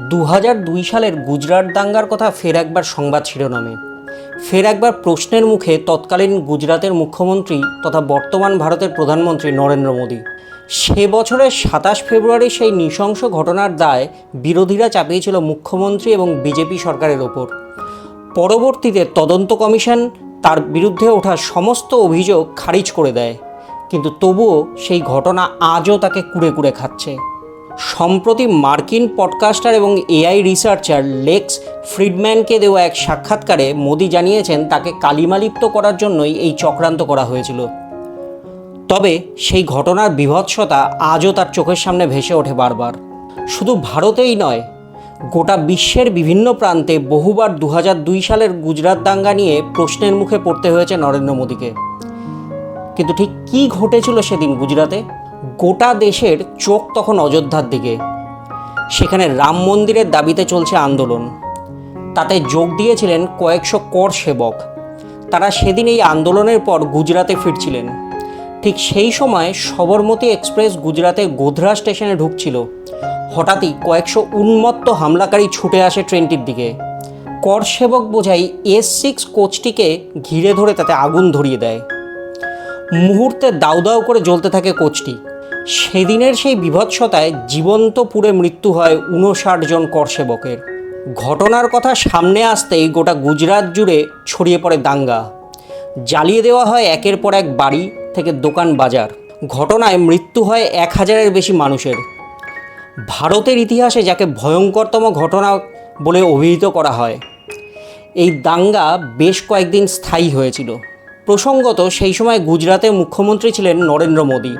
দু দুই সালের গুজরাট দাঙ্গার কথা ফের একবার সংবাদ শিরোনামে। ফের একবার প্রশ্নের মুখে তৎকালীন গুজরাতের মুখ্যমন্ত্রী তথা বর্তমান ভারতের প্রধানমন্ত্রী নরেন্দ্র মোদী। সে বছরের সাতাশ ফেব্রুয়ারি সেই নৃশংস ঘটনার দায় বিরোধীরা চাপিয়েছিল মুখ্যমন্ত্রী এবং বিজেপি সরকারের ওপর। পরবর্তীতে তদন্ত কমিশন তার বিরুদ্ধে ওঠা সমস্ত অভিযোগ খারিজ করে দেয়। কিন্তু তবুও সেই ঘটনা আজও তাকে কুড়ে কুড়ে খাচ্ছে। সম্প্রতি মার্কিন পডকাস্টার এবং এআই রিসার্চার লেক্স ফ্রিডম্যানকে দেওয়া এক সাক্ষাৎকারে মোদি জানিয়েছেন, তাকে কালিমালিপ্ত করার জন্যই এই চক্রান্ত করা হয়েছিল। তবে সেই ঘটনার বিভৎসতা আজও তার চোখের সামনে ভেসে ওঠে বারবার। শুধু ভারতেই নয়, গোটা বিশ্বের বিভিন্ন প্রান্তে বহুবার দু সালের গুজরাট দাঙ্গা নিয়ে প্রশ্নের মুখে পড়তে হয়েছে নরেন্দ্র মোদীকে। কিন্তু ঠিক কী ঘটেছিল সেদিন গুজরাতে গোটা দেশের চোখ তখন অযোধ্যার দিকে। সেখানে রাম মন্দিরের দাবিতে চলছে আন্দোলন। তাতে যোগ দিয়েছিলেন কয়েকশো কর সেবক। তারা সেদিন এই আন্দোলনের পর গুজরাতে ফিরছিলেন। ঠিক সেই সময় সবরমতী এক্সপ্রেস গুজরাতে গোধরা স্টেশনে ঢুকছিল। হঠাৎই কয়েকশো উন্মত্ত হামলাকারী ছুটে আসে ট্রেনটির দিকে। কর সেবক বোঝাই এস সিক্স কোচটিকে ঘিরে ধরে তাতে আগুন ধরিয়ে দেয়। মুহূর্তে দাউ দাউ করে জ্বলতে থাকে কোচটি। সেদিনের সেই বিভৎসতায় জীবন্ত পুড়ে মৃত্যু হয় উনষাট জন করসেবকের। ঘটনার কথা সামনে আসতেই গোটা গুজরাট জুড়ে ছড়িয়ে পড়ে দাঙ্গা। জ্বালিয়ে দেওয়া হয় একের পর এক বাড়ি থেকে দোকান বাজার। ঘটনায় মৃত্যু হয় এক হাজারের বেশি মানুষের। ভারতের ইতিহাসে যাকে ভয়ঙ্করতম ঘটনা বলে অভিহিত করা হয়, এই দাঙ্গা বেশ কয়েকদিন স্থায়ী হয়েছিল। প্রসঙ্গত সেই সময় গুজরাতের মুখ্যমন্ত্রী ছিলেন নরেন্দ্র মোদী।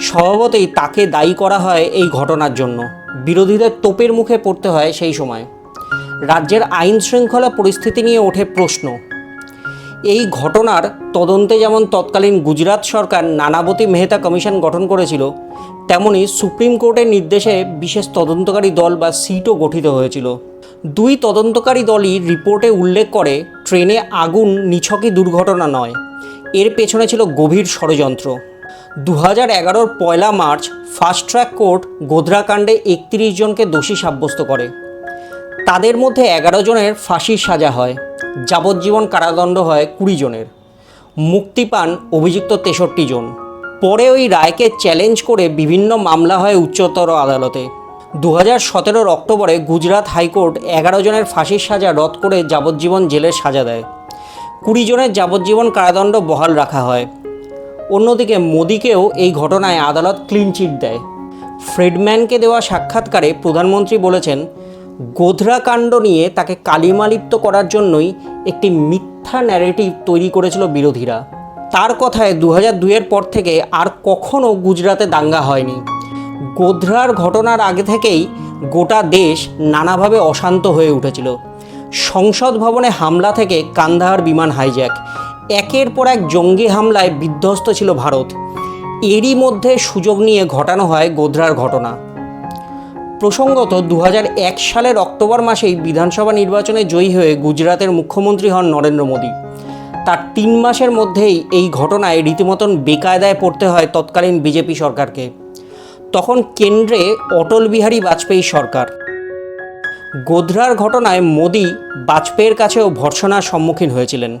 স্বভাবতই তাকে দায়ী করা হয় এই ঘটনার জন্য। বিরোধীদের তোপের মুখে পড়তে হয় সেই সময়। রাজ্যের আইন শৃঙ্খলা পরিস্থিতি নিয়ে ওঠে প্রশ্ন। এই ঘটনার তদন্তে যেমন তৎকালীন গুজরাট সরকার নানাবতী মেহতা কমিশন গঠন করেছিল, তেমনি সুপ্রিম কোর্টের নির্দেশে বিশেষ তদন্তকারী দল বা সিটও গঠিত হয়েছিল। দুই তদন্তকারী দলই রিপোর্টে উল্লেখ করে, ট্রেনে আগুন, নিছকই দুর্ঘটনা নয়। এর পেছনে ছিল গভীর ষড়যন্ত্র। দু হাজার এগারোর পয়লা মার্চ ফাস্ট ট্র্যাক কোর্ট গোধরাকাণ্ডে একত্রিশ জনকে দোষী সাব্যস্ত করে। তাদের মধ্যে এগারো জনের ফাঁসির সাজা হয়। যাবজ্জীবন কারাদণ্ড হয় কুড়ি জনের। মুক্তি পান অভিযুক্ত তেষট্টি জন। পরে ওই রায়কে চ্যালেঞ্জ করে বিভিন্ন মামলা হয় উচ্চতর আদালতে। দু হাজার সতেরোর অক্টোবরে গুজরাট হাইকোর্ট এগারো জনের ফাঁসির সাজা রদ করে যাবজ্জীবন জেলের সাজা দেয়। কুড়ি জনের যাবজ্জীবন কারাদণ্ড বহাল রাখা হয়। অন্যদিকে মোদিকেও এই ঘটনায় আদালত ক্লিন চিট দেয়। ফ্রেডম্যানকে দেওয়া সাক্ষাৎকারে প্রধানমন্ত্রী বলেছেন গোধরা কাণ্ড নিয়ে তাকে কালিমালিপ্ত করার জন্যই একটি মিথ্যা ন্যারেটিভ তৈরি করেছিল বিরোধীরা। তার কথায় দু হাজার দুইয়ের পর থেকে আর কখনও গুজরাতে দাঙ্গা হয়নি। গোধরার ঘটনার আগে থেকেই গোটা দেশ নানাভাবে অশান্ত হয়ে উঠেছিল। সংসদ ভবনে হামলা থেকে কান্দাহার বিমান হাইজ্যাক একের পর এক জঙ্গি হামলায় বিধ্বস্ত ছিল ভারত। এরই মধ্যে সুযোগ নিয়ে ঘটানো হয় গোধরার ঘটনা। প্রসঙ্গত দু হাজার এক সালের অক্টোবর মাসেই বিধানসভা নির্বাচনে জয়ী হয়ে গুজরাতের মুখ্যমন্ত্রী হন নরেন্দ্র মোদী। তার তিন মাসের মধ্যেই এই ঘটনায় রীতিমতন বেকায়দায় পড়তে হয় তৎকালীন বিজেপি সরকারকে। তখন কেন্দ্রে অটল বিহারী বাজপেয়ী সরকার। গোধরার ঘটনায় মোদি বাজপেয়ীর কাছেও ভর্সনার সম্মুখীন হয়েছিলেন।